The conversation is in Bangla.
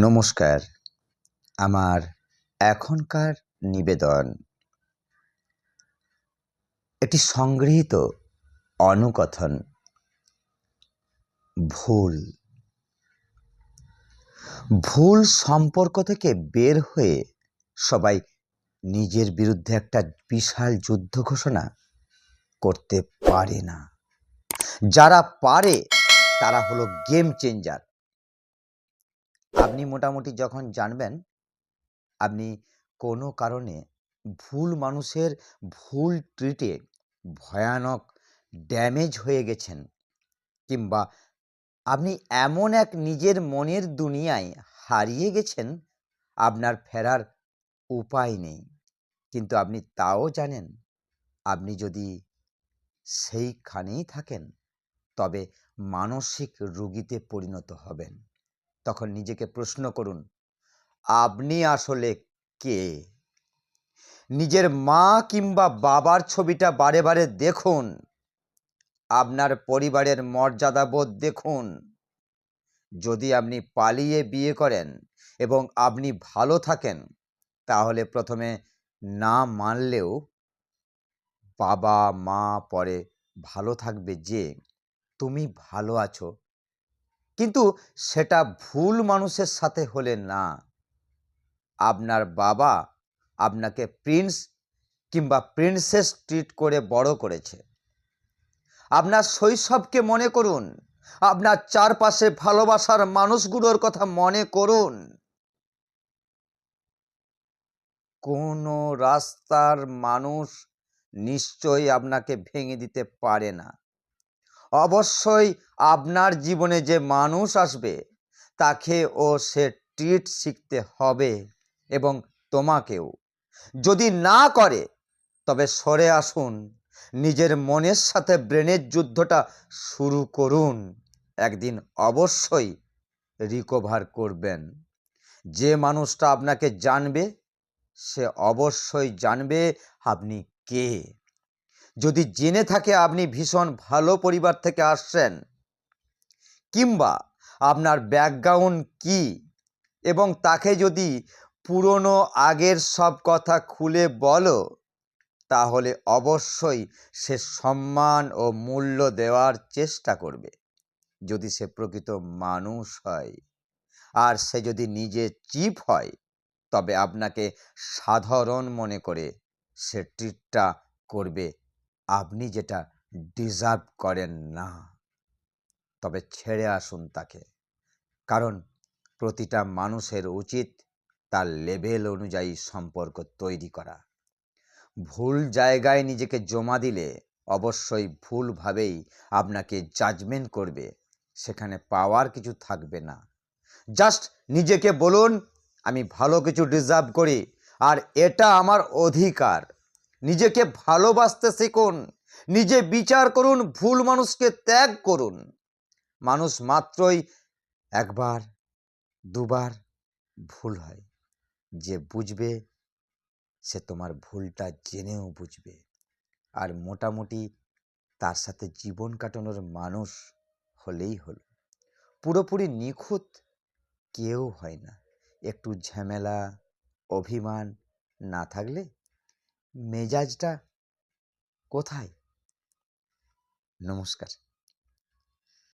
নমস্কার। আমার এখনকার নিবেদন। এটি সংগৃহীত অনুকথন। ভুল। ভুল সম্পর্ক থেকে বের হয়ে সবাই নিজের বিরুদ্ধে একটা বিশাল যুদ্ধ ঘোষণা করতে পারে না। যারা পারে, তারা হলো গেম চেঞ্জার আপনি মোটামুটি যখন জানবেন, আপনি কোনো কারণে ভুল মানুষের ভুল ট্রিটে ভয়ানক ড্যামেজ হয়ে গেছেন কিংবা আপনি এমন এক নিজের মনের দুনিয়ায় হারিয়ে গেছেন, আপনার ফেরার উপায় নেই। কিন্তু আপনি তাও জানেন, আপনি যদি সেইখানেই থাকেন, তবে মানসিক রোগীতে পরিণত হবেন। তখন নিজেকে প্রশ্ন করুন, আপনি আসলে কে? নিজের মা কিংবা বাবার ছবিটা বারে বারে দেখুন, আপনার পরিবারের মর্যাদাবোধ দেখুন। যদি আপনি পালিয়ে বিয়ে করেন এবং আপনি ভালো থাকেন, তাহলে প্রথমে না মানলেও বাবা মা পরে ভালো থাকবে যে, তুমি ভালো আছো। কিন্তু সেটা ভুল মানুষের সাথে হলে না। আপনার বাবা আপনাকে প্রিন্স কিংবা প্রিন্সেস ট্রিট করে বড় করেছে। আপনার শৈশবকে মনে করুন। আপনার চারপাশে ভালোবাসার মানুষগুলোর কথা মনে করুন। কোনো রাস্তার মানুষ নিশ্চয়ই আপনাকে ভেঙে দিতে পারে না। অবশ্যই আপনার জীবনে যে মানুষ আসবে, তাকে ও সে ট্রিট শিখতে হবে এবং তোমাকেও। যদি না করে, তবে সরে আসুন, নিজের মনের সাথে ব্রেনের যুদ্ধটা শুরু করুন, একদিন অবশ্যই রিকভার করবেন। যে মানুষটা আপনাকে জানবে, সে অবশ্যই জানবে আপনি কে। যদি জেনে থাকে আপনি ভীষণ ভালো পরিবার থেকে আসছেন, কিংবা আপনার ব্যাকগ্রাউন্ড কি এবং তাকে যদি পুরনো আগের সব কথা খুলে বলো, তাহলে অবশ্যই সে সম্মান ও মূল্য দেওয়ার চেষ্টা করবে। যদি সে প্রকৃত মানুষ হয় আর সে যদি নিজে চিপ হয়, তবে আপনাকে সাধারণ মনে করে সে ট্রিটটা করবে আপনি যেটা ডিজার্ভ করেন না, তবে ছেড়ে আসুন তাকে। কারণ প্রতিটা মানুষের উচিত তার লেভেল অনুযায়ী সম্পর্ক তৈরি করা। ভুল জায়গায় নিজেকে জমা দিলে অবশ্যই ভুলভাবেই আপনাকে জাজমেন্ট করবে, সেখানে পাওয়ার কিছু থাকবে না। জাস্ট নিজেকে বলুন, আমি ভালো কিছু ডিজার্ভ করি, আর এটা আমার অধিকার। নিজেকে ভালোবাসতে শিখুন। নিজে বিচার করুন, ভুল মানুষকে ত্যাগ করুন। মানুষ মাত্রই একবার, দুবার ভুল হয়। যে বুঝবে, সে তোমার ভুলটা জেনেও বুঝবে। আর মোটামুটি তার সাথে জীবন কাটানোর মানুষ হলেই হলো। পুরোপুরি নিখুঁত কেউ হয় না। একটু ঝামেলা, অভিমান না থাকলে মেজাজটা কোথায়? নমস্কার।